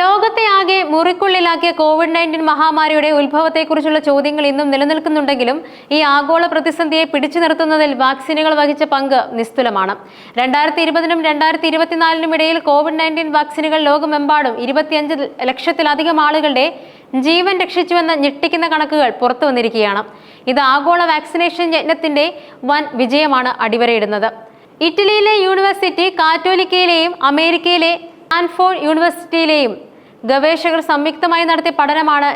ലോകത്തെ ആകെ മുറിക്കുള്ളിലാക്കിയ Covid nineteen മഹാമാരിയുടെ ഉത്ഭവത്തെക്കുറിച്ചുള്ള ചോദ്യങ്ങൾ ഇന്നും നിലനിൽക്കുന്നുണ്ടെങ്കിലും ഈ ആഗോള പ്രതിസന്ധിയെ പിടിച്ചു നിർത്തുന്നതിൽ വാക്സിനുകൾ വഹിച്ച പങ്ക് നിസ്തുലമാണ്. രണ്ടായിരത്തി ഇരുപതിനും രണ്ടായിരത്തി ഇരുപത്തിനാലിനും ഇടയിൽ കോവിഡ് നയന്റീൻ വാക്സിനുകൾ ലോകമെമ്പാടും ഇരുപത്തിയഞ്ച് ലക്ഷത്തിലധികം ആളുകളുടെ ജീവൻ രക്ഷിച്ചുവെന്ന ഞെട്ടിക്കുന്ന കണക്കുകൾ പുറത്തു വന്നിരിക്കുകയാണ്. ഇത് ആഗോള വാക്സിനേഷൻ യജ്ഞത്തിന്റെ വൻ വിജയമാണ് അടിവരയിടുന്നത്. ഇറ്റലിയിലെ യൂണിവേഴ്സിറ്റി കാറ്റോലിക്കയിലെയും അമേരിക്കയിലെ സ്റ്റാൻഫോർഡ് യൂണിവേഴ്സിറ്റിയിലെയും ഗവേഷകർ സംയുക്തമായി നടത്തിയ പഠനമാണ്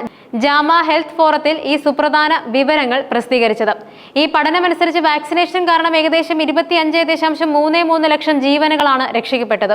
ജാമ ഹെൽത്ത് ഫോറത്തിൽ ഈ സുപ്രധാന വിവരങ്ങൾ പ്രസിദ്ധീകരിച്ചത്. ഈ പഠനമനുസരിച്ച് വാക്സിനേഷൻ കാരണം ഏകദേശം ഇരുപത്തി അഞ്ച് ദശാംശം മൂന്ന് മൂന്ന് ലക്ഷം ജീവനുകളാണ് രക്ഷിക്കപ്പെട്ടത്.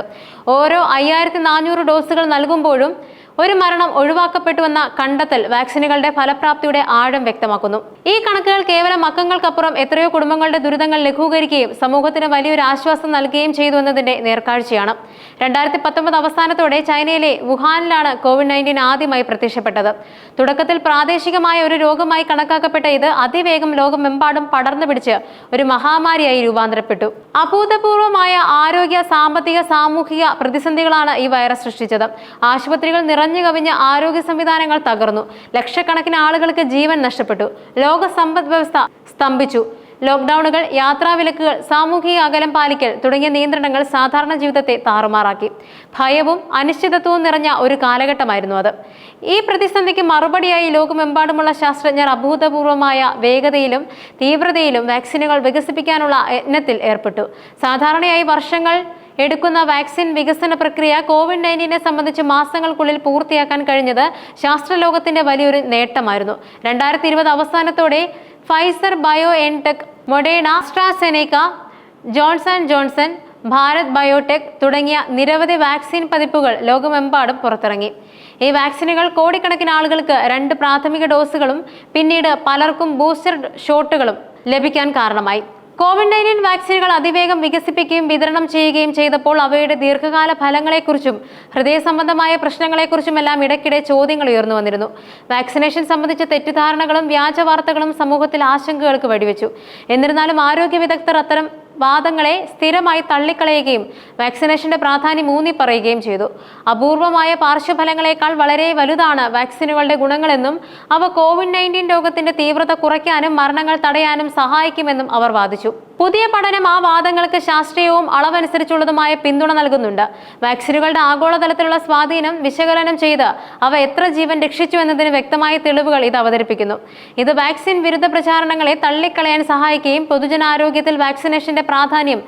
ഓരോ അയ്യായിരത്തി നാനൂറ് ഡോസുകൾ നൽകുമ്പോഴും ഒരു മരണം ഒഴിവാക്കപ്പെട്ടുവെന്ന കണ്ടെത്തൽ വാക്സിനുകളുടെ ഫലപ്രാപ്തിയുടെ ആഴം വ്യക്തമാക്കുന്നു. ഈ കണക്കുകൾ കേവലം അക്കങ്ങൾക്കപ്പുറം എത്രയോ കുടുംബങ്ങളുടെ ദുരിതങ്ങൾ ലഘൂകരിക്കുകയും സമൂഹത്തിന് വലിയൊരു ആശ്വാസം നൽകുകയും ചെയ്തു എന്നതിന്റെ നേർക്കാഴ്ചയാണ്. രണ്ടായിരത്തി പത്തൊമ്പത് അവസാനത്തോടെ ചൈനയിലെ വുഹാനിലാണ് കോവിഡ് നയന്റീൻ ആദ്യമായി പ്രത്യക്ഷപ്പെട്ടത്. തുടക്കത്തിൽ പ്രാദേശികമായ ഒരു രോഗമായി കണക്കാക്കപ്പെട്ട ഇത് അതിവേഗം ലോകമെമ്പാടും പടർന്നു പിടിച്ച് ഒരു മഹാമാരിയായി രൂപാന്തരപ്പെട്ടു. അഭൂതപൂർവമായ ആരോഗ്യ സാമ്പത്തിക സാമൂഹിക പ്രതിസന്ധികളാണ് ഈ വൈറസ് സൃഷ്ടിച്ചത്. ആശുപത്രികൾ നിറഞ്ഞു കവിഞ്ഞ ആരോഗ്യ സംവിധാനങ്ങൾ തകർന്നു. ലക്ഷക്കണക്കിന് ആളുകൾക്ക് ജീവൻ നഷ്ടപ്പെട്ടു. ലോക സമ്പദ് വ്യവസ്ഥ സ്തംഭിച്ചു. ലോക്ക്ഡൌണുകൾ യാത്രാവിലക്കുകൾ സാമൂഹിക അകലം പാലിക്കൽ തുടങ്ങിയ നിയന്ത്രണങ്ങൾ സാധാരണ ജീവിതത്തെ താറുമാറാക്കി. ഭയവും അനിശ്ചിതത്വവും നിറഞ്ഞ ഒരു കാലഘട്ടമായിരുന്നു അത്. ഈ പ്രതിസന്ധിക്ക് മറുപടിയായി ലോകമെമ്പാടുമുള്ള ശാസ്ത്രജ്ഞർ അഭൂതപൂർവമായ വേഗതയിലും തീവ്രതയിലും വാക്സിനുകൾ വികസിപ്പിക്കാനുള്ള യത്നത്തിൽ ഏർപ്പെട്ടു. സാധാരണയായി വർഷങ്ങൾ എടുക്കുന്ന വാക്സിൻ വികസന പ്രക്രിയ കോവിഡ് നയന്റീനെ സംബന്ധിച്ച് മാസങ്ങൾക്കുള്ളിൽ പൂർത്തിയാക്കാൻ കഴിഞ്ഞത് ശാസ്ത്രലോകത്തിന്റെ വലിയൊരു നേട്ടമായിരുന്നു. രണ്ടായിരത്തി ഇരുപത് അവസാനത്തോടെ Pfizer BioNTech Moderna AstraZeneca Johnson Johnson Bharat Biotech തുടങ്ങിയ നിരവധി വാക്സിൻ പതിപ്പുകൾ ലോകമെമ്പാടും പുറത്തിറങ്ങി. ഈ വാക്സിനുകൾ കോടിക്കണക്കിന് ആളുകൾക്ക് രണ്ട് പ്രാഥമിക ഡോസുകളും പിന്നീട് പലർക്കും ബൂസ്റ്റർ ഷോട്ടുകളും ലഭിക്കാൻ കാരണമായി. കോവിഡ് നയന്റീൻ വാക്സിനുകൾ അതിവേഗം വികസിപ്പിക്കുകയും വിതരണം ചെയ്യുകയും ചെയ്തപ്പോൾ അവയുടെ ദീർഘകാല ഫലങ്ങളെക്കുറിച്ചും ഹൃദയ സംബന്ധമായ പ്രശ്നങ്ങളെക്കുറിച്ചും എല്ലാം ഇടയ്ക്കിടെ ചോദ്യങ്ങൾ ഉയർന്നു വന്നിരുന്നു. വാക്സിനേഷൻ സംബന്ധിച്ച തെറ്റിദ്ധാരണകളും വ്യാജ വാർത്തകളും സമൂഹത്തിൽ ആശങ്കകൾക്ക് വഴിവെച്ചു. എന്നിരുന്നാലും ആരോഗ്യ വിദഗ്ധർ അത്തരം വാദങ്ങളെ സ്ഥിരമായി തള്ളിക്കളയുകയും വാക്സിനേഷന്റെ പ്രാധാന്യം ഊന്നി പറയുകയും ചെയ്തു. അപൂർവമായ പാർശ്വഫലങ്ങളെക്കാൾ വളരെ വലുതാണ് വാക്സിനുകളുടെ ഗുണങ്ങളെന്നും അവ കോവിഡ് നയന്റീൻ രോഗത്തിന്റെ തീവ്രത കുറയ്ക്കാനും മരണങ്ങൾ തടയാനും സഹായിക്കുമെന്നും അവർ വാദിച്ചു. പുതിയ പഠനം ആ വാദങ്ങൾക്ക് ശാസ്ത്രീയവും അളവനുസരിച്ചുള്ളതുമായ പിന്തുണ നൽകുന്നുണ്ട്. വാക്സിനുകളുടെ ആഗോളതലത്തിലുള്ള സ്വാധീനം വിശകലനം ചെയ്ത് അവ എത്ര ജീവൻ രക്ഷിച്ചു എന്നതിന് വ്യക്തമായ തെളിവുകൾ ഇത് അവതരിപ്പിക്കുന്നു. ഇത് വാക്സിൻ വിരുദ്ധ പ്രചാരണങ്ങളെ തള്ളിക്കളയാൻ സഹായിക്കുകയും പൊതുജനാരോഗ്യത്തിൽ വാക്സിനേഷന്റെ പ്രാധാന്യം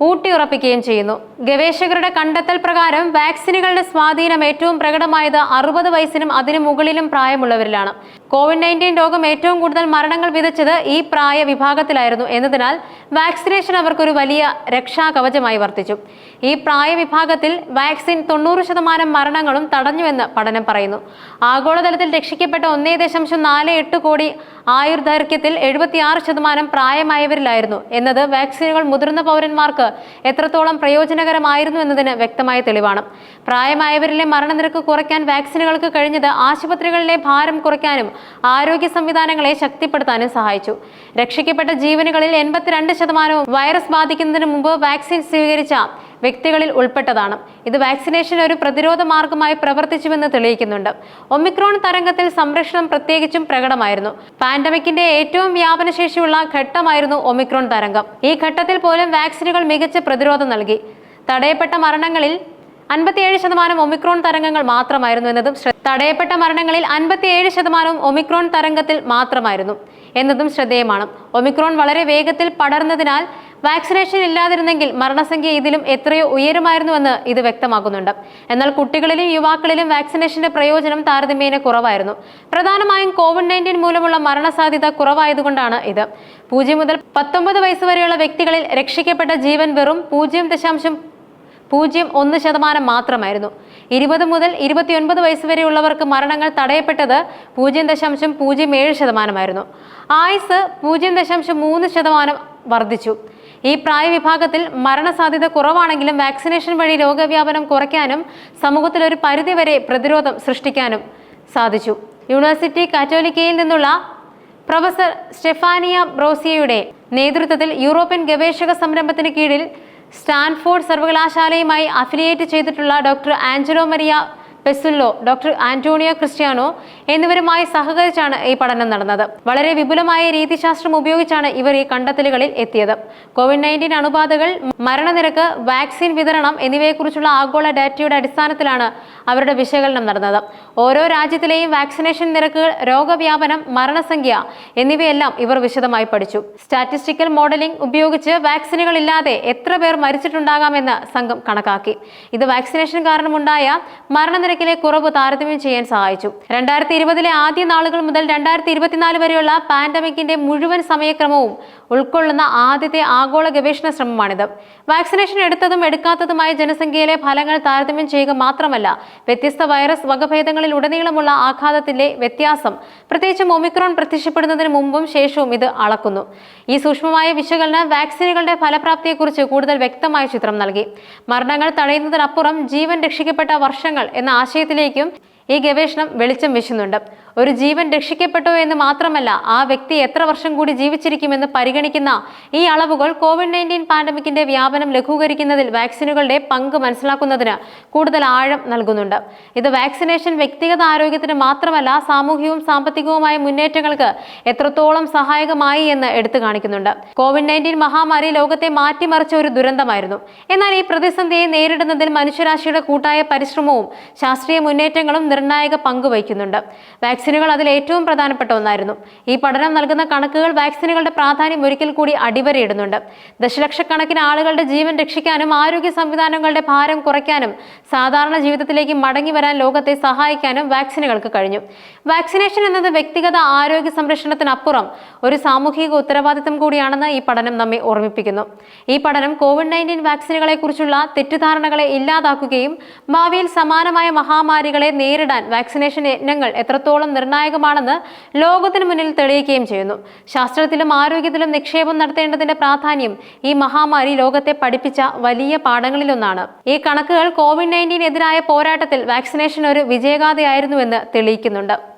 ഊട്ടിയുറപ്പിക്കുകയും ചെയ്യുന്നു. ഗവേഷകരുടെ കണ്ടെത്തൽ പ്രകാരം വാക്സിനുകളുടെ സ്വാധീനം ഏറ്റവും പ്രകടമായത് അറുപത് വയസ്സിനും അതിനു മുകളിലും പ്രായമുള്ളവരിലാണ്. കോവിഡ് നയന്റീൻ രോഗം ഏറ്റവും കൂടുതൽ മരണങ്ങൾ വിതച്ചത് ഈ പ്രായ വിഭാഗത്തിലായിരുന്നു എന്നതിനാൽ വാക്സിനേഷൻ അവർക്കൊരു വലിയ രക്ഷാകവചമായി വർത്തിച്ചു. ഈ പ്രായ വിഭാഗത്തിൽ വാക്സിൻ തൊണ്ണൂറ് ശതമാനം മരണങ്ങളും തടഞ്ഞുവെന്ന് പഠനം പറയുന്നു. ആഗോളതലത്തിൽ രക്ഷിക്കപ്പെട്ട ഒന്നേ ദശാംശം നാല് എട്ട് കോടി ആയുർദൈർഘ്യത്തിൽ എഴുപത്തിയാറ് ശതമാനം പ്രായമായവരിലായിരുന്നു എന്നത് വാക്സിനുകൾ മുതിർന്ന പൗരന്മാർക്ക് എത്രത്തോളം പ്രയോജനകരമായിരുന്നു എന്നതിന് വ്യക്തമായ തെളിവാണ്. പ്രായമായവരിലെ മരണനിരക്ക് കുറയ്ക്കാൻ വാക്സിനുകൾക്ക് കഴിഞ്ഞത് ആശുപത്രികളിലെ ഭാരം കുറയ്ക്കാനും ആരോഗ്യ സംവിധാനങ്ങളെ ശക്തിപ്പെടുത്താനും സഹായിച്ചു. രക്ഷിക്കപ്പെട്ട ജീവനുകളിൽ എൺപത്തിരണ്ട് ശതമാനവും വൈറസ് ബാധിക്കുന്നതിന് മുമ്പ് വാക്സിൻ സ്വീകരിച്ച വ്യക്തികളിൽ ഉൾപ്പെട്ടതാണ്. ഇത് വാക്സിനേഷൻ ഒരു പ്രതിരോധ മാർഗമായി പ്രവർത്തിച്ചുവെന്ന് തെളിയിക്കുന്നുണ്ട്. ഒമിക്രോൺ തരംഗത്തിൽ സംരക്ഷണം പ്രത്യേകിച്ചും പ്രകടമായിരുന്നു. പാൻഡമിക്കിന്റെ ഏറ്റവും വ്യാപനശേഷിയുള്ള ഘട്ടമായിരുന്നു ഒമിക്രോൺ തരംഗം. ഈ ഘട്ടത്തിൽ പോലും വാക്സിനുകൾ മികച്ച പ്രതിരോധം നൽകി. തടയപ്പെട്ട മരണങ്ങളിൽ അൻപത്തിയേഴ് ശതമാനം ഒമിക്രോൺ തരംഗങ്ങൾ മാത്രമായിരുന്നു എന്നതും തടയപ്പെട്ട മരണങ്ങളിൽ അൻപത്തിയേഴ് ശതമാനവും ഒമിക്രോൺ തരംഗത്തിൽ മാത്രമായിരുന്നു എന്നതും ശ്രദ്ധേയമാണ്. ഒമിക്രോൺ വളരെ വേഗത്തിൽ പടർന്നതിനാൽ വാക്സിനേഷൻ ഇല്ലാതിരുന്നെങ്കിൽ മരണസംഖ്യ ഇതിലും എത്രയോ ഉയരുമായിരുന്നുവെന്ന് ഇത് വ്യക്തമാക്കുന്നുണ്ട്. എന്നാൽ കുട്ടികളിലും യുവാക്കളിലും വാക്സിനേഷന്റെ പ്രയോജനം താരതമ്യേന കുറവായിരുന്നു. പ്രധാനമായും കോവിഡ് നയന്റീൻ മൂലമുള്ള മരണസാധ്യത കുറവായതുകൊണ്ടാണ് ഇത്. പൂജ്യം മുതൽ പത്തൊമ്പത് വയസ്സ് വരെയുള്ള വ്യക്തികളിൽ രക്ഷിക്കപ്പെട്ട ജീവൻ വെറും പൂജ്യം ദശാംശം പൂജ്യം ഒന്ന് ശതമാനം മാത്രമായിരുന്നു. ഇരുപത് മുതൽ ഇരുപത്തിയൊൻപത് വയസ്സ് വരെയുള്ളവർക്ക് മരണങ്ങൾ തടയപ്പെട്ടത് പൂജ്യം ദശാംശം പൂജ്യം ഏഴ് ശതമാനമായിരുന്നു. ആയുസ് പൂജ്യം ദശാംശം മൂന്ന് ശതമാനം വർദ്ധിച്ചു. ഈ പ്രായവിഭാഗത്തിൽ മരണസാധ്യത കുറവാണെങ്കിലും വാക്സിനേഷൻ വഴി രോഗവ്യാപനം കുറയ്ക്കാനും സമൂഹത്തിൽ ഒരു പരിധിവരെ പ്രതിരോധം സൃഷ്ടിക്കാനും സാധിച്ചു. യൂണിവേഴ്സിറ്റി കാറ്റോലിക്കയിൽ നിന്നുള്ള പ്രൊഫസർ സ്റ്റെഫാനിയ ബ്രോസിയയുടെ നേതൃത്വത്തിൽ യൂറോപ്യൻ ഗവേഷക സംരംഭത്തിന് കീഴിൽ സ്റ്റാൻഫോർഡ് സർവകലാശാലയുമായി അഫിലിയേറ്റ് ചെയ്തിട്ടുള്ള doctor Angelo Maria Pesullo doctor Antonio Cristiano എന്നിവരുമായി സഹകരിച്ചാണ് ഈ പഠനം നടന്നത്. വളരെ വിപുലമായ രീതിശാസ്ത്രം ഉപയോഗിച്ചാണ് ഇവർ ഈ കണ്ടെത്തലുകളിൽ എത്തിയത്. കോവിഡ് നയന്റീൻ അണുബാധകൾ മരണനിരക്ക് വാക്സിൻ വിതരണം എന്നിവയെക്കുറിച്ചുള്ള ആഗോള ഡാറ്റയുടെ അടിസ്ഥാനത്തിലാണ് അവരുടെ വിശകലനം നടന്നത്. ഓരോ രാജ്യത്തിലെയും വാക്സിനേഷൻ നിരക്കുകൾ രോഗവ്യാപനം മരണസംഖ്യ എന്നിവയെല്ലാം ഇവർ വിശദമായി പഠിച്ചു. സ്റ്റാറ്റിസ്റ്റിക്കൽ മോഡലിംഗ് ഉപയോഗിച്ച് വാക്സിനുകൾ ഇല്ലാതെ എത്ര പേർ മരിച്ചിട്ടുണ്ടാകാമെന്ന് സംഘം കണക്കാക്കി. ഇത് വാക്സിനേഷൻ കാരണമുണ്ടായ മരണനിരക്കിലെ കുറവ് താരതമ്യം ചെയ്യാൻ സഹായിച്ചു. രണ്ടായിരത്തി ഇരുപതിലെ ആദ്യ നാളുകൾ മുതൽ രണ്ടായിരത്തി ഇരുപത്തിനാല് വരെയുള്ള പാൻഡമിക്കിന്റെ മുഴുവൻ സമയക്രമവും ഉൾക്കൊള്ളുന്ന ആദ്യത്തെ ആഗോള ഗവേഷണ ശ്രമമാണിത്. വാക്സിനേഷൻ എടുത്തതും എടുക്കാത്തതുമായ ജനസംഖ്യയിലെ ഫലങ്ങൾ താരതമ്യം ചെയ്യുക മാത്രമല്ല വ്യത്യസ്ത വൈറസ് വകഭേദങ്ങളിൽ ഉടനീളമുള്ള ആഘാതത്തിന്റെ വ്യത്യാസം പ്രത്യേകിച്ചും ഒമിക്രോൺ പ്രത്യക്ഷപ്പെടുന്നതിന് മുമ്പും ശേഷവും ഇത് അളക്കുന്നു. ഈ സൂക്ഷ്മമായ വിശകലനം വാക്സിനുകളുടെ ഫലപ്രാപ്തിയെക്കുറിച്ച് കൂടുതൽ വ്യക്തമായ ചിത്രം നൽകി. മരണങ്ങൾ തടയുന്നതിനപ്പുറം ജീവൻ രക്ഷിക്കപ്പെട്ട വർഷങ്ങൾ എന്ന ആശയത്തിലേക്കും ഈ ഗവേഷണം വെളിച്ചം വീശുന്നുണ്ട്. ഒരു ജീവൻ രക്ഷിക്കപ്പെട്ടോ എന്ന് മാത്രമല്ല ആ വ്യക്തി എത്ര വർഷം കൂടി ജീവിച്ചിരിക്കുമെന്ന് പരിഗണിക്കുന്ന ഈ അളവുകൾ കോവിഡ് നയന്റീൻ പാൻഡമിക്കിന്റെ വ്യാപനം ലഘൂകരിക്കുന്നതിൽ വാക്സിനുകളുടെ പങ്ക് മനസ്സിലാക്കുന്നതിന് കൂടുതൽ ആഴം നൽകുന്നുണ്ട്. ഇത് വാക്സിനേഷൻ വ്യക്തിഗത ആരോഗ്യത്തിന് മാത്രമല്ല സാമൂഹികവും സാമ്പത്തികവുമായ മുന്നേറ്റങ്ങൾക്ക് എത്രത്തോളം സഹായകമായി എന്ന് എടുത്തു കാണിക്കുന്നുണ്ട്. കോവിഡ് നയന്റീൻ മഹാമാരി ലോകത്തെ മാറ്റിമറിച്ച ഒരു ദുരന്തമായിരുന്നു. എന്നാൽ ഈ പ്രതിസന്ധിയെ നേരിടുന്നതിൽ മനുഷ്യരാശിയുടെ കൂട്ടായ പരിശ്രമവും ശാസ്ത്രീയ മുന്നേറ്റങ്ങളും നിർണായക പങ്ക് വഹിക്കുന്നുണ്ട്. വാക്സിനുകൾ അതിൽ ഏറ്റവും പ്രധാനപ്പെട്ട ഒന്നായിരുന്നു. ഈ പഠനം നൽകുന്ന കണക്കുകൾ വാക്സിനുകളുടെ പ്രാധാന്യം ഒരിക്കൽ കൂടി അടിവരയിടുന്നുണ്ട്. ദശലക്ഷക്കണക്കിന് ആളുകളുടെ ജീവൻ രക്ഷിക്കാനും ആരോഗ്യ സംവിധാനങ്ങളുടെ ഭാരം കുറയ്ക്കാനും സാധാരണ ജീവിതത്തിലേക്ക് മടങ്ങി വരാൻ ലോകത്തെ സഹായിക്കാനും വാക്സിനുകൾക്ക് കഴിഞ്ഞു. വാക്സിനേഷൻ എന്നത് വ്യക്തിഗത ആരോഗ്യ സംരക്ഷണത്തിനപ്പുറം ഒരു സാമൂഹിക ഉത്തരവാദിത്തം കൂടിയാണെന്ന് ഈ പഠനം നമ്മെ ഓർമ്മിപ്പിക്കുന്നു. ഈ പഠനം കോവിഡ് നയന്റീൻ വാക്സിനുകളെക്കുറിച്ചുള്ള തെറ്റിദ്ധാരണകളെ ഇല്ലാതാക്കുകയും ഭാവിയിൽ സമാനമായ മഹാമാരികളെ നേരിടാൻ വാക്സിനേഷൻ യജ്ഞങ്ങൾ എത്രത്തോളം നിർണായകമാണെന്ന് ലോകത്തിന് മുന്നിൽ തെളിയിക്കുകയും ചെയ്യുന്നു. ശാസ്ത്രത്തിലും ആരോഗ്യത്തിലും നിക്ഷേപം നടത്തേണ്ടതിന്റെ പ്രാധാന്യം ഈ മഹാമാരി ലോകത്തെ പഠിപ്പിച്ച വലിയ പാഠങ്ങളിലൊന്നാണ്. ഈ കണക്കുകൾ കോവിഡ് നയന്റീനെതിരായ പോരാട്ടത്തിൽ വാക്സിനേഷൻ ഒരു വിജയഗാഥയായിരുന്നുവെന്ന് തെളിയിക്കുന്നുണ്ട്.